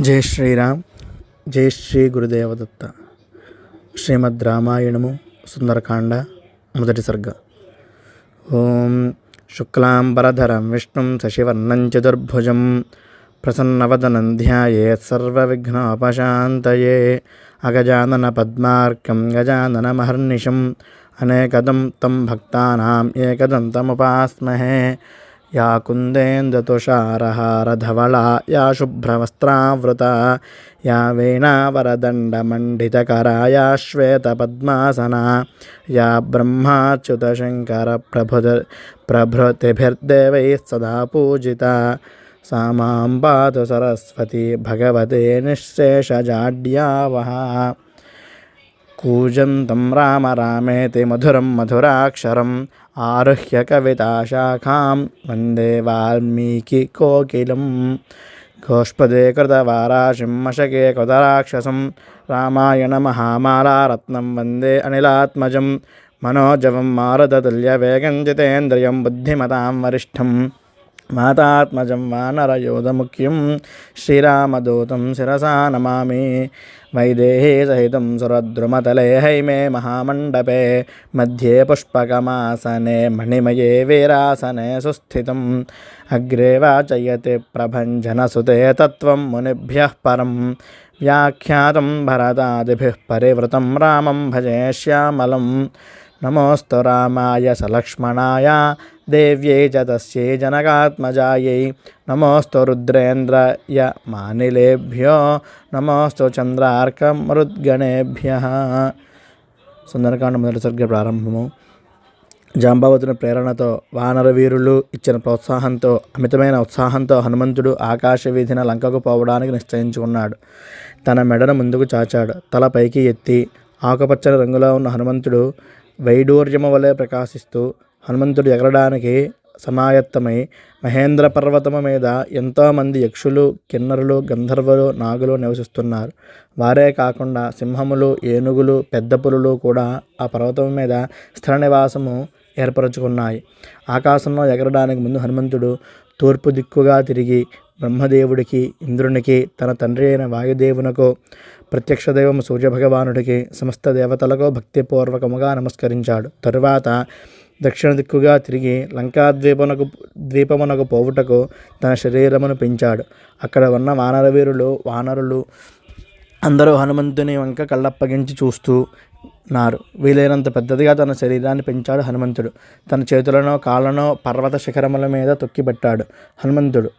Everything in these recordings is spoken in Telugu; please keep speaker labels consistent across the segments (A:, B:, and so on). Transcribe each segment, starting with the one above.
A: జై శ్రీరామ్ జై శ్రీ గురుదేవదత్త. శ్రీమద్ రామాయణము సుందరకాండ మొదటి సర్గ. ఓం శుక్లాంబరధరం విష్ణుం శశివర్ణం చతుర్భుజం ప్రసన్నవదనం ధ్యాయే సర్వవిఘ్నోపశాంతయే అగజానన పద్మార్కం గజానన మహర్నిషం అనేకదం తం భక్తానాం ఏకదంతముపాస్మహే या कुन्देन्दुतुषारहारधवला, या शुभ्रवस्त्रावृता, या वेणावरदण्डमण्डितकरा, या श्वेतपद्मासना, या ब्रह्माच्युतशङ्करप्रभुद प्रभृतिभिर्देवैः सदा पूजिता। सा माँ पातु सरस्वती भगवते निःशेषजाड्यावहा। कूजन्तं राम रामेति मधुरं मधुराक्षरम् ఆరుహ్య కవితాశాఖాం వందే వాల్మీకికోకిలం గోష్పదే కృతవారాశింహశకే కృతరాక్షసం రామాయణమహామాలారత్నం వందే అనిలాత్మజం మనోజవం మారదతుల్యవేగం జితేంద్రియం బుద్ధిమతాం వరిష్టం మాతాత్మజం వానరయోధముఖ్యం శ్రీరామదూతం శిరసా నమామి. వైదేహీ సహితం సురద్రుమతలే హైమే మహామండపే. మధ్యే పుష్పకమాసనే మణిమయే వీరాసనే సుస్థితం. అగ్రే వాచయతి ప్రభంజనసుతే తత్వం మునిభ్య పరం. వ్యాఖ్యాతం భరతాదిభిః పరివృతం. రామం భజే శ్యామలం. నమోస్తు రామాయ సలక్ష్మణాయ దేవ్యై జతస్యై జనకాత్మజాయై. నమోస్తు రుద్రేంద్రయ మానిలేభ్యో నమోస్తు చంద్రార్కమరుద్గణేభ్య సుందరకాండ మొదటి సర్గ ప్రారంభము. జాంబావతుని ప్రేరణతో వానర వీరులు ఇచ్చిన ప్రోత్సాహంతో అమితమైన ఉత్సాహంతో హనుమంతుడు ఆకాశ వీధిన లంకకు పోవడానికి నిశ్చయించుకున్నాడు. తన మెడను ముందుకు చాచాడు. తల పైకి ఎత్తి ఆకుపచ్చని రంగులో ఉన్న హనుమంతుడు వైడూర్యము వలె ప్రకాశిస్తూ హనుమంతుడు ఎగరడానికి సమాయత్తమై మహేంద్ర పర్వతము మీద ఎంతోమంది యక్షులు కిన్నరులు గంధర్వులు నాగులు నివసిస్తున్నారు. వారే కాకుండా సింహములు ఏనుగులు పెద్ద పులులు కూడా ఆ పర్వతం మీద స్థిర నివాసము ఏర్పరచుకున్నాయి. ఆకాశంలో ఎగరడానికి ముందు హనుమంతుడు తూర్పు దిక్కుగా తిరిగి బ్రహ్మదేవుడికి ఇంద్రునికి తన తండ్రి అయిన వాయుదేవునకు ప్రత్యక్ష దైవము సూర్యభగవానుడికి సమస్త దేవతలకు భక్తిపూర్వకముగా నమస్కరించాడు. తరువాత దక్షిణ దిక్కుగా తిరిగి లంకాద్వీపమునకు ద్వీపమునకు పోవుటకు తన శరీరమును పెంచాడు. అక్కడ ఉన్న వానరవీరులు వానరులు అందరూ హనుమంతుని వంక కళ్ళప్పగించి చూస్తూ నారు వీలైనంత పెద్దదిగా తన శరీరాన్ని పెంచాడు హనుమంతుడు. తన చేతులను కాళ్ళను పర్వత శిఖరముల మీద తొక్కిపెట్టాడు హనుమంతుడు.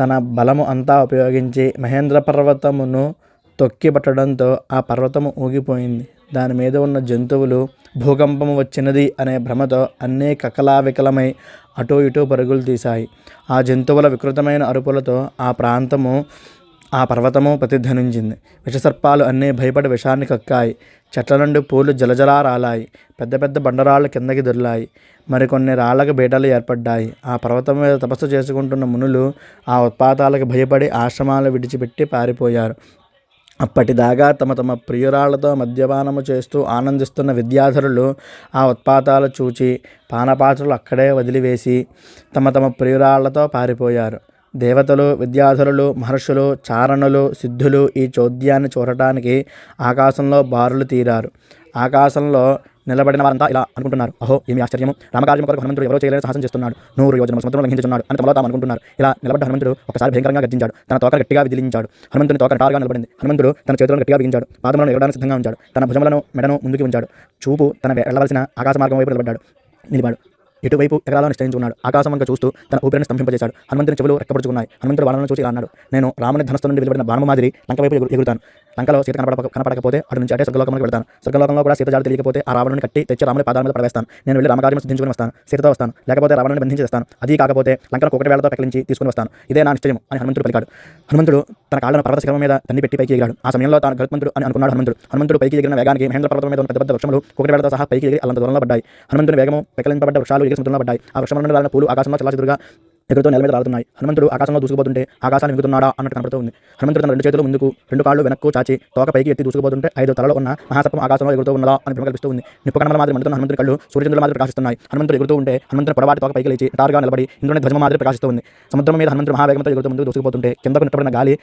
A: తన బలము అంతా ఉపయోగించి మహేంద్ర పర్వతమును తొక్కిపట్టడంతో ఆ పర్వతము ఊగిపోయింది. దాని మీద ఉన్న జంతువులు భూకంపము వచ్చినది అనే భ్రమతో అన్నీ కకలావికలమై అటూ ఇటూ పరుగులు తీశాయి. ఆ జంతువుల వికృతమైన అరుపులతో ఆ ప్రాంతము ఆ పర్వతము ప్రతిధ్వనించింది. విషసర్పాలు అన్నీ భయపడి విషాన్ని కక్కాయి. చెట్ల నుండి పూలు జలజలా రాలాయి పెద్ద పెద్ద బండరాళ్ళు కిందకి దొర్లాయి. మరికొన్ని రాళ్ళకు బీటలు ఏర్పడ్డాయి. ఆ పర్వతం మీద తపస్సు చేసుకుంటున్న మునులు ఆ ఉత్పాతాలకు భయపడి ఆశ్రమాలు విడిచిపెట్టి పారిపోయారు. అప్పటిదాకా తమ తమ ప్రియురాళ్ళతో మద్యపానము చేస్తూ ఆనందిస్తున్న విద్యాధరులు ఆ ఉత్పాతాలు చూచి పానపాత్రలు అక్కడే వదిలివేసి తమ తమ ప్రియురాళ్ళతో పారిపోయారు. దేవతలు విద్యాధరులు మహర్షులు చారణులు సిద్ధులు ఈ చోద్యాన్ని చూడటానికి ఆకాశంలో బారులు తీరారు. ఆకాశంలో నిలబడిన వారంతా ఇలా అనుకుంటున్నారు. అహో ఏమి ఆశ్చర్యము? రామకార్యం కొరకు హనుమంతుడు ఎవరో చేయలేని సాహసం చేస్తున్నాడు. నూరు యోజన సముద్రం లంఘించున్నాడు అని తమలో తాము అనుకుంటున్నారు. ఇలా నిలబడ్డ హనుమంతుడు ఒకసారి భయంకరంగా గర్జించాడు తన తోక గట్టిగా విదిలించాడు. హనుమంతుని తోక టారుగా నిలబడింది. హనుమంతుడు తన చేతులను గట్టిగా బిగించాడు. పాదములను ఎగడానికి సిద్ధంగా ఉంచాడు. తన భుజములను మెడను ముందుకు ఉంచాడు. చూపు తన వెళ్ళవలసిన ఆకాశ మార్గం వైపు నిలబడ్డాడు. నిలిపాడు. ఎటువైపు ఎగరాలో నిశ్చయించుకున్నాడు ఆకాశం వంక చూస్తూ తన ఊపిరిని స్తంభింపజేశాడు. హనుమంతుని చెవులు రెక్కపడుచుకున్నాయి హనుమంతుడు వాళ్ళను చూసి ఇలా అన్నాడు నేను రాముని ధనస్థ నుండి వెలువడిన బాణము మాదిరి లంక వైపు ఎగురు- ఎగురుతాను. లంకలో సీత కనపడ కనపడకపోతే అటు నుంచి అటే స్వర్గలోకంలోకి వెళ్తాను. స్వర్గలోకంలో కూడా సీత జాడు తెలియకపోతే ఆ రావణుని కట్టి తెచ్చి రాముని పాదాల మీద పడవేస్తాను. నేను వెళ్ళి రామకార్యం సిద్ధించుకుని వస్తాను. సీతతో వస్తాను. లేకపోతే రావణుని బంధించిస్తాను అది కాకపోతే లంకలో ఒకటి వేళతో పెకిలించి తీసుకుని వస్తాను. ఇదే నా నిశ్చయం అని హనుమంతుడు పలికాడు. హనుమంతుడు తన కాళ్ళను పర్వత శిఖరం మీద తన్ని పెట్టి పైకి ఎగిరాడు. ఆ సమయంలో తాను గరుత్మంతుడు అని అనుకున్నాడు హనుమంతుడు. హనుమంతుడు పైకి ఎగిరిన వేగానికి మహేంద్ర పర్వతం మీద ఉన్న పెద్ద పెద్ద వృక్షములు ఒకటి వేళతో సహా పైకి ఎగిరి అల్లంత దూరంలో పడ్డాయి. హనుమంతుని వేగము పెకలింపబడ్డ వృక్షాలు ఎగిరి సముద్రంలో పడ్డాయి. ఆ వృక్షముల నుండి పూలు ఆకాశంలో చల్లాచెదురుగా ఎక్కడితో నెల మీద రాలుతున్నాయి. హనుమంతుడు ఆకాశంలో దూసుకుపోతుంటే ఆకాశాన్ని మిగుతున్నాడా అన్నట్టు కనపడుతూ ఉంది. హనుమంతుడు తన రెండు చేతులు ముందుకు రెండు కాళ్ళు వెనక్కు చాచి తోక పైకి ఎత్తి దూసుకుపోతుంటే ఐదు తలలో ఉన్న మహాసర్పం ఆకాశంలో ఎగురుతూ ఉన్నదా అని భ్రమ కల్పిస్తూ ఉంది. నిప్పు మాదిరి మండుతున్న హనుమంతుడి కళ్ళు సూర్యచంద్రుల మాదిరి ప్రకాశిస్తున్నాయి. హనుమంతుడు ఎగురుతూ ఉంటే హనుమంతుడు పొడవాటి తోక పైకి లేచి టారుగా నిలబడి ఇంద్రుని ధ్వజమ మాదిరి ప్రకాశిస్తుంది సముద్రం మీద హనుమంతుడు మహావేగంతో ఎగురుతూ ముందుకు దూసుకుపోతుంటే కిందకు నిట్టబడిన గాలి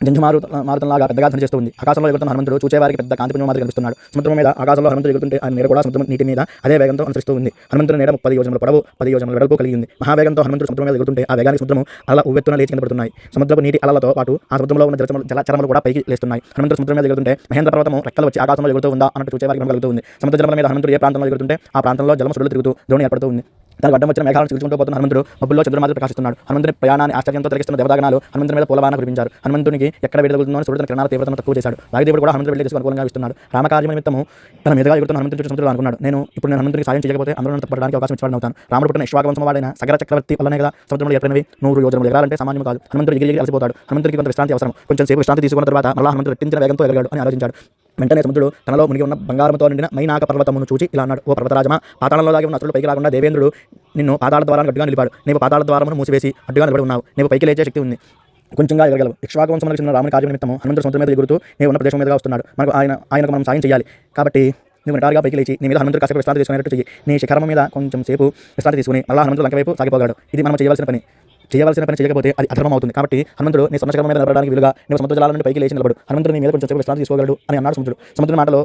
A: జంజు మారు మారుతంలాగా పెద్దగా ధ్వని చేస్తుంది ఆకాశంలో ఎగురుతున్న హనుమంతుడు చూచేవారికి పెద్ద కాంతి పుణ్యం మాదిరి కనిపిస్తున్నాడు. సముద్రం మీద ఆకాశంలో హనుమంతుడు ఎగురుతుంటే ఆయన నీడ కూడా సముద్రం నీటి మీద అదే వేగంతో అనుసరిస్తూ ఉంది. హనుమంతుడు నీడ ముప్పది యోజనల పొడవు పది యోజనల వెడల్పు కలిగి ఉంది. మహావేగంతో హనుమంతుడు సముద్రం మీద ఎగురుతుంటే ఆ వేగానికి సముద్రం అలా ఉవ్వెత్తున లేచి పడుతున్నాయి సముద్రపు నీటి అలలతో పాటు ఆ సముద్రంలో ఉన్న జలచరములు జల కూడా పైకి లేస్తున్నాయి. హనుమంతుడు సముద్రం మీద ఎగురుతుంటే మహేంద్ర పర్వతం రెక్కలు వచ్చి ఆకాశంలో ఎగురుతూ ఉందా అన్నట్టు చూచేవారికి కలుగుతుంది సముద్ర జలముల మీద హనుమంతుడు ఏ ప్రాంతంలో ఎగురుతుంటే ఆ ప్రాంతంలో జలం సుడులు తిరుగుతూ ద్రోణి ఏర్పడుతూ ఉంది. తన గడ్డం వచ్చిన మేఘాలను చిలుచుకుంటూ పోతున్న హనుమంతుడు మబ్బుల్లో చంద్రమాదిరి ప్రకాశిస్తున్నాడు. హనుమంతుని ప్రయాణాన్ని ఆశ్చర్యంతో తిరిగిస్తున్న దేవదాగనాలు హనుమంతుని మీద పూలబాణ కురిపించారు. హనుమంతునికి ఎక్కడ విడుదలుతుందో సూర్యుడు కిరణాల తీవ్రతను తక్కువ చేశాడు. వాయుదేవుడు కూడా హనుమంతుడు వెళ్ళి అనుకూలంగా ఇస్తున్నాడు. రామకార్యం నిమిత్తము తన మీదుగా ఎగురుతున్న హనుమంతుడు చూసి సముద్రుడు అనుకున్నాడు. నేను ఇప్పుడు నేను హనుమంతుడికి సాయం చేయకపోతే అందరూ తప్పడానికి అవకాశం ఇచ్చేవాడు అవుతాను. రాముడు పుట్టిన ఇశ్వాగవంశం వాడైన సగర చక్రవర్తి వల్లనే కదా సముద్రంలో ఏర్పడినవి? నూరు యోజనలు ఎగరాలంటే సామాన్యం కాదు. హనుమంతుడు ఎగిరి అలసిపోతాడు. హనుమంతుడికి కొంత విశ్రాంతి అవసరం కొంచెం సేపు విశ్రాంతి తీసుకున్న తర్వాత మళ్ళా హనుమంతుడు రెట్టించిన వేగంతో ఎగరాడు అని ఆలోచించాడు. వెంటనే సముద్రుడు తనలో మునిగి ఉన్న బంగారంతో నిండిన మైనాక పర్వతమును చూచి ఇలా అన్నాడు ఓ పర్వతరాజమా పాతాళంలో దాగి ఉన్న అసలు పైకి రాకుండా దేవేంద్రుడు నిన్ను పాతాళ ద్వారా అడ్డుగా నిలిపాడు. నీవు పాతాళ ద్వారమును మూసివేసి అడ్డుగా నిలబడి ఉన్నావు. నీవు పైకి లేచే శక్తి ఉంది. కొంచెంగా ఎగరగలవు. ఇక్ష్వాకవంశంలో చిన్న రాముని కార్యం నిమిత్తము హనుమంతుడు సొంత మీద ఎగురుతూ నేను ఉన్న ప్రదేశం మీదుగా వస్తున్నాడు. మనకు ఆయన ఆయనకు మనం సాయం చేయాలి. కాబట్టి నువ్వు నిటారుగా పైకి లేచి నీ మీద హనుమంతుడు కాసేపు విశ్రాంతి తీసుకునేటట్టు చెయ్యి. నీ శిఖరం మీద కొంచెం సేపు విశ్రాంతి తీసుకుని మళ్ళా హనుమంతుడు లంక వైపు సాగిపోగాడు. ఇది మనం చేయవలసిన పని. చేయవలసిన పని చేయకపోతే అది అధర్మం అవుతుంది. కాబట్టి హనుమంతుడు నీ సముద్రం మీద నిలబడడానికి వీలుగా నేను సముద్ర జలాల నుండి పైకి లేచి నిలబడు. హనుమంతుడు నీ మీద కొంచెం విశ్రాంతి తీసుకోగలడు అని అన్నాడు సముద్రుడు. సముద్రుడి మాటలో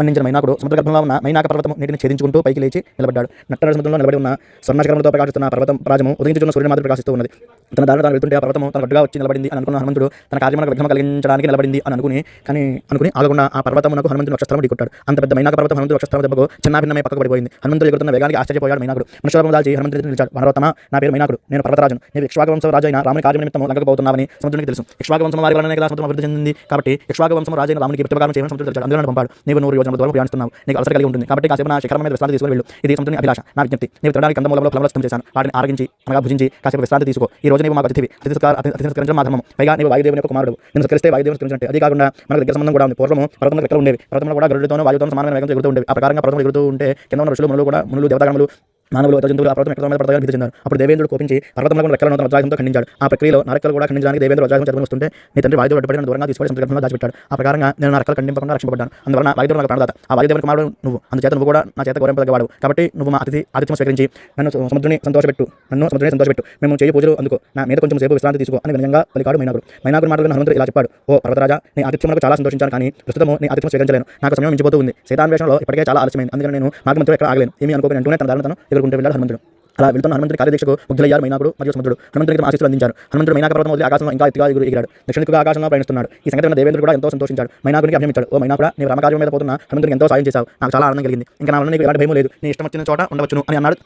A: మన్నించిన మైనాకుడు సముద్రగర్భంలో ఉన్న మైనాక పర్వతం నీటిని ఛేదించుకుంటూ పైకి లేచి నిలబడ్డాడు. నట్టడ సముద్రంలో నిలబడి ఉన్న స్వర్ణశకరంతో ప్రకాశిస్తున్న పర్వతం రాజము ఉదయించున్న సూర్యుని మాదిరి ప్రకాశిస్తూ ఉన్నది. తన దారిలో తాను వెళ్తుంటే ఆ పర్వతం తన గట్టుగా వచ్చి నిలబడింది అని అనుకున్న హనుమంతుడు తన కార్యములకు విఘ్నం కలిగించడానికి నిలబడింది అని అనుకుని కానీ అనుకుని ఆగకుండా ఆ పర్వతమునకు హనుమంతుడు నక్షత్రం ఢీకొట్టాడు. అంత పెద్ద మైనాక పర్వతం హనుమంతుడు నక్షత్రం దెబ్బకు చిన్న భిన్నమై పక్కకు పడిపోయింది. హనుమంతుడు ఎగురుతున్న వేగానికి ఆశ్చర్యపోయాడు మైనాకుడు. మనుషులపం దాల్చి హనుమంతుడు నిలిచాడు. వనరోత్తమ నా పేరు మైనాకుడు. నేను పర్వతరాజును. నేను ఇక్ష్వాకవంశం రాజు అయిన రాముని కార్యం నిమిత్తం లంకకు సముద్రునికి తెలుసు. ఇక్ష్వాకవంశం వారి వలన కదా సముద్రం అభివృద్ధి చెందింది. కాబట్టి ఇక్ష్వాకవంశం రాజైన రామునికి ప్రతిపాదన చేయమని సముద్రుడు తెలిచాడు. అందులో పంపాడు. నీవు నూరు యోజనల దూరం ప్రయాణిస్తున్నావు నీకు అలసట కలిగి ఉంటుంది. కాబట్టి కాసేపు నా శిఖరం మీద విశ్రాంతి తీసుకుని వెళ్ళు. ఇది సముద్రుని అభిలాష. నా విజ్ఞప్తి. నీవు తినడానికి కందమూలంలో ఫలములు సిద్ధం చేశాను. వాటిని ఆరగించి అనగా భుజించి కాసేపు విశ్రాంతి తీసుకో. ఈ రోజు నీవు మాకు అతిథివి. అతిథి సత్కార- అతిథి మా ధర్మం. పైగా నీవు వాయుదేవుని యొక్క కుమారుడు. నేను సత్కరిస్తే వాయుదేవుని సత్కరించినట్టే అది కాకుండా మనకు దగ్గర సంబంధం కూడా ఉంది. పూర్వము పర్వతంలో రెక్కలు ఉండేవి? పర్వతంలో కూడా గరుడితోనూ వాయువుతో సమానమైన వేగంతో ఎగురుతూ ఉండేవి. ఆ ప్రకారంగా పర్వతం ఎగురుతూ ఉంటే కింద ఉన్న ఋషులు మునులు కూడా మునులు దేవతాగణములు మానవులు ఇతర జంతువులు ఆ పర్వతం ఎక్కడ మీద పడతాయని భీతి చెందారు. అప్పుడు దేవేంద్రుడు కోపించి పర్వతంలో ఉన్న రెక్కలను తన వజ్రాయుధంతో ఖండించాడు. ఆ ప్రక్రియలో నా రెక్కలు కూడా ఖండించడానికి దేవేంద్ర వజ్రాయుధం చదువుని వస్తుంటే నీ తండ్రి వాయుదేవుడు అడ్డుపడి దూరంగా తీసుకొని సంతకంలో దాచిపెట్టాడు. ఆ ప్రకారంగా నేను నా రెక్కలు ఖండింపకుండా రక్షింపబడ్డాను. అందువలన వాయుదేవుడు నాకు ప్రాణదాత. ఆ వాయుదేవుని కుమారుడు నువ్వు. అందుచేత నువ్వు కూడా నా చేత గౌరవింపదగవాడు కాబట్టి నువ్వు మా అతిథి ఆతిథ్యం స్వీకరించి నన్ను సముద్రుని సంతోషపెట్టు. నన్ను సముద్రుని సంతోషపెట్టు. మేము చేయ పూజలు అందుకో. నా మీద కొంచెం సేపు విశ్రాంతి తీసుకో అని వినయంగా పలికాడు మైనాగుడు. మైనాగుడు మాటలు హనుమంతుడు ఇలా చెప్పాడు. ఓ పర్వతరాజా నీ ఆతిథ్యములకు చాలా సంతోషించాను కానీ ప్రస్తుతము నీ ఆతిథ్యం స్వీకరించలేను. నాకు సమయం మించిపోతూ ఉంది. సీతాన్వేషణలో ఇప్పటికే చాలా ఆలస్యమైంది. అందుకని నేను మార్గమంతుడు ఎక్కడ ఆగలేను. ఏమీ అనుకోని అంటూనే తన దారిని ఎదుర్కొంటూ వెళ్ళాడు హనుమంతుడు. అలా వెళ్తున్న హనుమంతుడి కార్యదీక్షకు ముగ్ధులయ్యారు మైనాకుడు మరియు సముద్రుడు. హనుమంతుడికి ఆశీస్సులు అందించారు. హనుమంతుడు మైనాక పర్వతం వదిలి ఆకాశంలో ఇంకా ఎత్తుగా ఎగురు ఎగిరాడు. దక్షిణకు ఆకాశంలో ప్రయాణిస్తున్నాడు. ఈ సంఘటన విన్న దేవేంద్రుడు కూడా ఎంతో సంతోషించాడు. మైనాకుడికి అభినమించాడు ఓ మైనాకుడా నీ రామకార్యం మీద పోతున్న. హనుమంతుడికి ఎంతో సాయం చేశావు. నాకు చాలా ఆనందం కలిగింది. ఇంకా నా వల్ల నీకు ఎలాంటి భయం లేదు. నీ ఇష్టం వచ్చిన చోట ఉండవచ్చును అని అన్నాడు.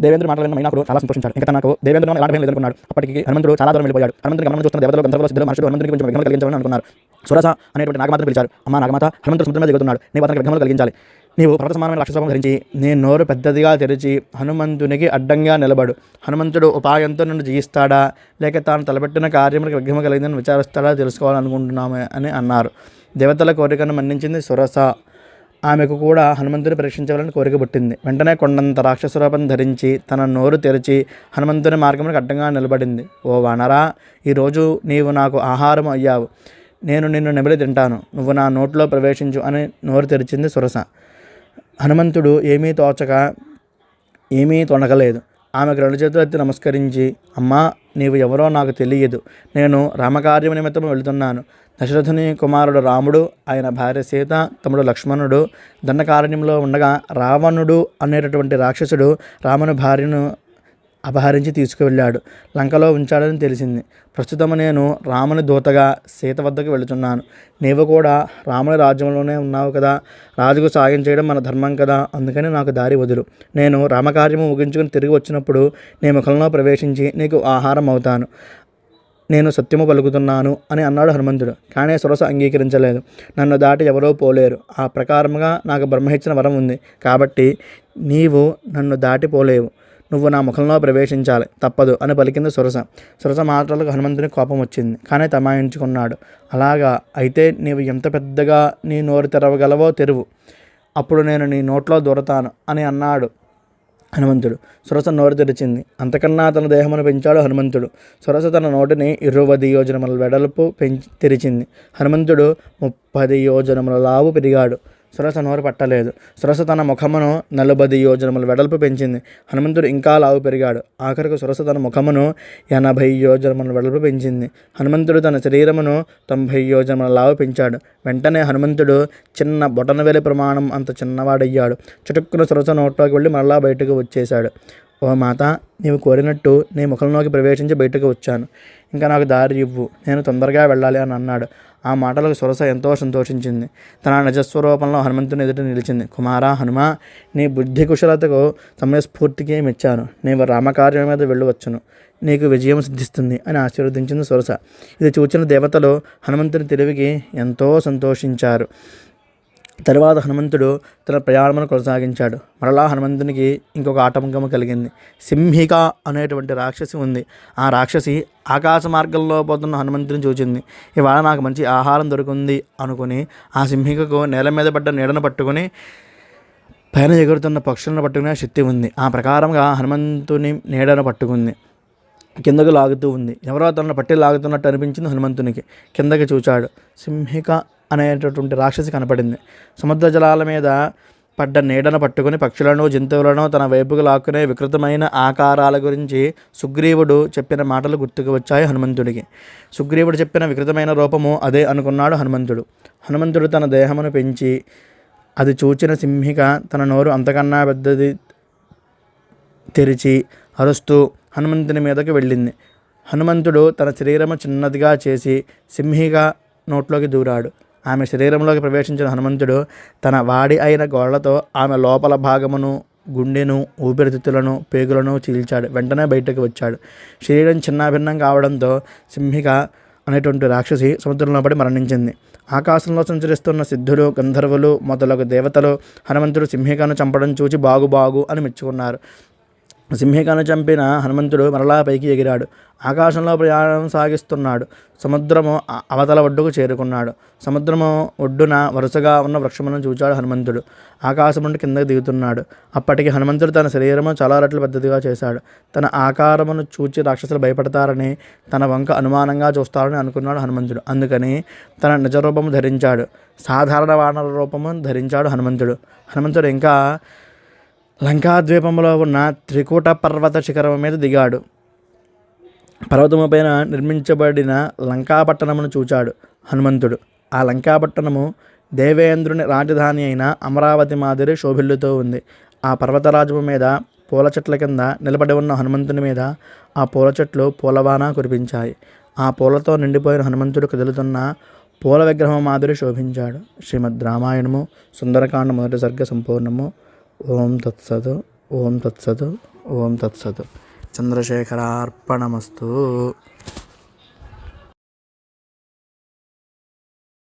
A: దేవేంద్రుడు మాటలను మైనాకుడు చాలా సంతోషించాడు. ఇంకా నాకు దేవేంద్రుడు ఎలాంటి భయం లేదనుకున్నాడు. అప్పటికి హనుమంతుడు చాలా దూరం వెళ్ళిపోయాడు. హనుమంతుడు గమనం చూస్తున్న దేవతలు గంధర్వులు సిద్ధులు మనుషులు హనుమంతుడికి కొంచెం విఘ్నం కలిగించాలని అనుకున్నారు. సురస అనేటువంటి నాగమాత పిలిచారు. అమ్మ నాగమాత హనుమంతుడు సముద్రం మీద దిగుతున్నాడు నీ అతనికి విఘ్నం కలిగించాలి. నీవు పర్వత సమానమైన రాక్షసరూపం ధరించి నీ నోరు పెద్దదిగా తెరిచి హనుమంతునికి అడ్డంగా నిలబడు. హనుమంతుడు ఉపాయంతో నన్ను జయిస్తాడా? లేక తాను తలపెట్టిన కార్యములకు విఘ్నం కలిగిందని విచారిస్తాడా? తెలుసుకోవాలనుకుంటున్నామే అని అన్నారు. దేవతల కోరికను మన్నించింది సురస. ఆమెకు కూడా హనుమంతుని పరీక్షించవాలని కోరిక పుట్టింది. వెంటనే కొండంత రాక్షసరూపం ధరించి తన నోరు తెరిచి హనుమంతుని మార్గములకు అడ్డంగా నిలబడింది. ఓ వానరా ఈరోజు నీవు నాకు ఆహారం అయ్యావు. నేను నిన్ను నిబడి తింటాను. నువ్వు నా నోట్లో ప్రవేశించు అని నోరు తెరిచింది సురస. హనుమంతుడు ఏమీ తోచక ఏమీ తొణకలేదు ఆమెకు రెండు చేతులు ఎత్తి నమస్కరించి అమ్మా నీవు ఎవరో నాకు తెలియదు. నేను రామకార్యం నిమిత్తం వెళుతున్నాను. దశరథుని కుమారుడు రాముడు ఆయన భార్య సీత తమ్ముడు లక్ష్మణుడు దండకారణ్యంలో ఉండగా రావణుడు అనేటటువంటి రాక్షసుడు రాముని భార్యను అపహరించి తీసుకువెళ్ళాడు. లంకలో ఉంచాడని తెలిసింది. ప్రస్తుతం నేను రాముని దూతగా సీత వద్దకు వెళుతున్నాను. నీవు కూడా రాముని రాజ్యంలోనే ఉన్నావు కదా. రాజుకు సాయం చేయడం మన ధర్మం కదా. అందుకని నాకు దారి వదులు. నేను రామకార్యము ముగించుకుని తిరిగి వచ్చినప్పుడు నీ ముఖంలో ప్రవేశించి నీకు ఆహారం అవుతాను నేను సత్యము పలుకుతున్నాను అని అన్నాడు హనుమంతుడు. కానీ సురస అంగీకరించలేదు. నన్ను దాటి ఎవరో పోలేరు. ఆ ప్రకారముగా నాకు బ్రహ్మ ఇచ్చిన వరం ఉంది. కాబట్టి నీవు నన్ను దాటిపోలేవు నువ్వు నా ముఖంలో ప్రవేశించాలి. తప్పదు అని పలికింది సురస. సురస మాటలకు హనుమంతుని కోపం వచ్చింది. కానీ తమాయించుకున్నాడు. అలాగా? అయితే నీవు ఎంత పెద్దగా నీ నోరు తెరవగలవో తెరువు. అప్పుడు నేను నీ నోట్లో దొరతాను అని అన్నాడు హనుమంతుడు. సురస నోరు తెరిచింది. అంతకన్నా తన దేహమును పెంచాడు హనుమంతుడు. సురస తన నోటిని ఇరవది యోజనముల వెడల్పు పెంచి తెరిచింది. హనుమంతుడు ముప్పది యోజనముల లావు పెరిగాడు. సురస నోరు పట్టలేదు. సురస తన ముఖమును నలుబది యోజనముల వెడల్పు పెంచింది. హనుమంతుడు ఇంకా లావు పెరిగాడు. ఆఖరికి సురస తన ముఖమును ఎనభై యోజనముల వెడల్పు పెంచింది. హనుమంతుడు తన శరీరమును తొంభై యోజనముల లావు పెంచాడు. వెంటనే హనుమంతుడు చిన్న బొటనవేలి ప్రమాణం అంత చిన్నవాడయ్యాడు. చుటుక్కున సురస నోట్లోకి వెళ్ళి మరలా బయటకు వచ్చేశాడు. ఓ మాత నీవు కోరినట్టు నీ ముఖంలోకి ప్రవేశించి బయటకు వచ్చాను. ఇంకా నాకు దారి ఇవ్వు నేను తొందరగా వెళ్ళాలి అని అన్నాడు. ఆ మాటలకు సురస ఎంతో సంతోషించింది. తన నిజస్వరూపంలో హనుమంతుని ఎదుట నిలిచింది. కుమారా హనుమ నీ బుద్ధి కుశలతకు సమయస్ఫూర్తికి మెచ్చాను. నీవు రామకార్యం మీద వెళ్ళవచ్చును. నీకు విజయం సిద్ధిస్తుంది అని ఆశీర్వదించింది సురస. ఇది చూచిన దేవతలు హనుమంతుని తెలివికి ఎంతో సంతోషించారు. తరువాత హనుమంతుడు తన ప్రయాణమును కొనసాగించాడు. మరలా హనుమంతునికి ఇంకొక ఆటంకము కలిగింది. సింహిక అనేటువంటి రాక్షసి ఉంది. ఆ రాక్షసి ఆకాశ మార్గంలో పోతున్న హనుమంతుని చూచింది. ఇవాళ నాకు మంచి ఆహారం దొరికింది అనుకుని ఆ సింహికకు నేల మీద పడ్డ నీడను పట్టుకుని పైన ఎగురుతున్న పక్షులను పట్టుకునే శక్తి ఉంది. ఆ ప్రకారంగా హనుమంతుని నీడను పట్టుకుంది. కిందకు లాగుతూ ఉంది. ఎవరో తనను పట్టి లాగుతున్నట్టు అనిపించింది హనుమంతునికి. కిందకి చూచాడు. సింహిక అనేటటువంటి రాక్షసి కనపడింది. సముద్ర జలాల మీద పడ్డ నీడను పట్టుకుని పక్షులను జంతువులను తన వైపుకు లాక్కునే వికృతమైన ఆకారాల గురించి సుగ్రీవుడు చెప్పిన మాటలు గుర్తుకు వచ్చాయి హనుమంతుడికి. సుగ్రీవుడు చెప్పిన వికృతమైన రూపము అదే అనుకున్నాడు హనుమంతుడు. హనుమంతుడు తన దేహమును పెంచి అది చూచిన సింహిక తన నోరు అంతకన్నా పెద్దది తెరిచి అరుస్తూ హనుమంతుని మీదకి వెళ్ళింది. హనుమంతుడు తన శరీరము చిన్నదిగా చేసి సింహిక నోట్లోకి దూరాడు. ఆమె శరీరంలోకి ప్రవేశించిన హనుమంతుడు తన వాడి అయిన గోళ్ళతో ఆమె లోపల భాగమును గుండెను ఊపిరితిత్తులను పేగులను చీల్చాడు. వెంటనే బయటకు వచ్చాడు. శరీరం చిన్నాభిన్నం కావడంతో సింహిక అనేటువంటి రాక్షసి సముద్రంలో పడి మరణించింది. ఆకాశంలో సంచరిస్తున్న సిద్ధులు గంధర్వులు మొదలగు దేవతలు హనుమంతుడు సింహికను చంపడం చూచి బాగు బాగు అని మెచ్చుకున్నారు. సింహికను చంపిన హనుమంతుడు మరలా పైకి ఎగిరాడు. ఆకాశంలో ప్రయాణం సాగిస్తున్నాడు. సముద్రము అవతల ఒడ్డుకు చేరుకున్నాడు. సముద్రము ఒడ్డున వరుసగా ఉన్న వృక్షములను చూచాడు హనుమంతుడు. ఆకాశం నుండి కిందకు దిగుతున్నాడు. అప్పటికి హనుమంతుడు తన శరీరము చాలా రెట్లు పెద్దదిగా చేశాడు. తన ఆకారమును చూచి రాక్షసులు భయపడతారని తన వంక అనుమానంగా చూస్తారని అనుకున్నాడు హనుమంతుడు. అందుకని తన నిజ రూపము ధరించాడు. సాధారణ వానర రూపము ధరించాడు హనుమంతుడు. హనుమంతుడు ఇంకా లంకాద్వీపంలో ఉన్న త్రికూట పర్వత శిఖరం మీద దిగాడు. పర్వతము పైన నిర్మించబడిన లంకాపట్టణమును చూచాడు హనుమంతుడు. ఆ లంకాపట్టణము దేవేంద్రుని రాజధాని అయిన అమరావతి మాదిరి శోభిల్లుతో ఉంది. ఆ పర్వతరాజము మీద పూల చెట్ల కింద నిలబడి ఉన్న హనుమంతుని మీద ఆ పూల చెట్లు పూలవాన కురిపించాయి. ఆ పూలతో నిండిపోయిన హనుమంతుడు కదులుతున్న పూల విగ్రహం మాదిరి శోభించాడు. శ్రీమద్ రామాయణము సుందరకాండ మొదటి సర్గ సంపూర్ణము ఓం తత్సతు ఓం తత్సతు ఓం తత్సతు. చంద్రశేఖరార్పణమస్తు.